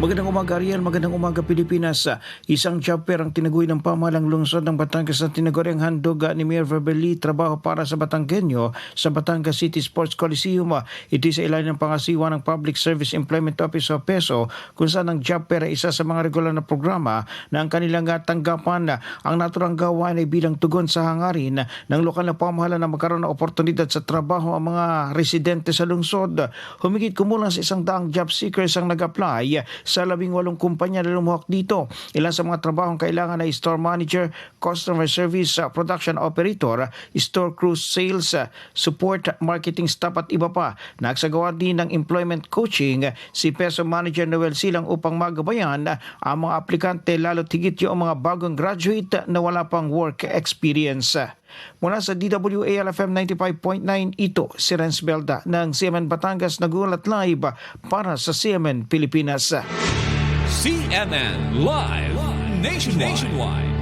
Magandang umaga Ariel, magandang umaga Pilipinas. Isang job fair ang tinaguy ng pamahalang lungsod ng Batangas na tinaguri ang handog ni Mayor Verbeli trabaho para sa Batanggenyo sa Batangas City Sports Coliseum. Ito sa ilalim ng pangasiwa ng Public Service Employment Office o PESO kung saan ang fair ay isa sa mga regular na programa na ang kanilang ah, tanggapan ang naturang gawain ay bilang tugon sa hangarin ng lokal na pamahalaan na magkaroon ng oportunidad sa trabaho ang mga residente sa lungsod. Humigit kumulang sa isang daang job seekers ang nag-apply sa labing walong kumpanya na lumuhak dito. Ilan sa mga trabahong kailangan ay store manager, customer service, uh, production operator, store crew sales, uh, support, marketing staff at iba pa. Nagsagawa din ng employment coaching si Peso Manager Noel Silang upang magabayan uh, ang mga aplikante lalo tigit yung mga bagong graduate na wala pang work experience. Mula sa DWALFM 95.9, ito si Renz Belda ng CMN Batangas nagulat live para sa CMN Pilipinas. CNN Live Nationwide. Nationwide.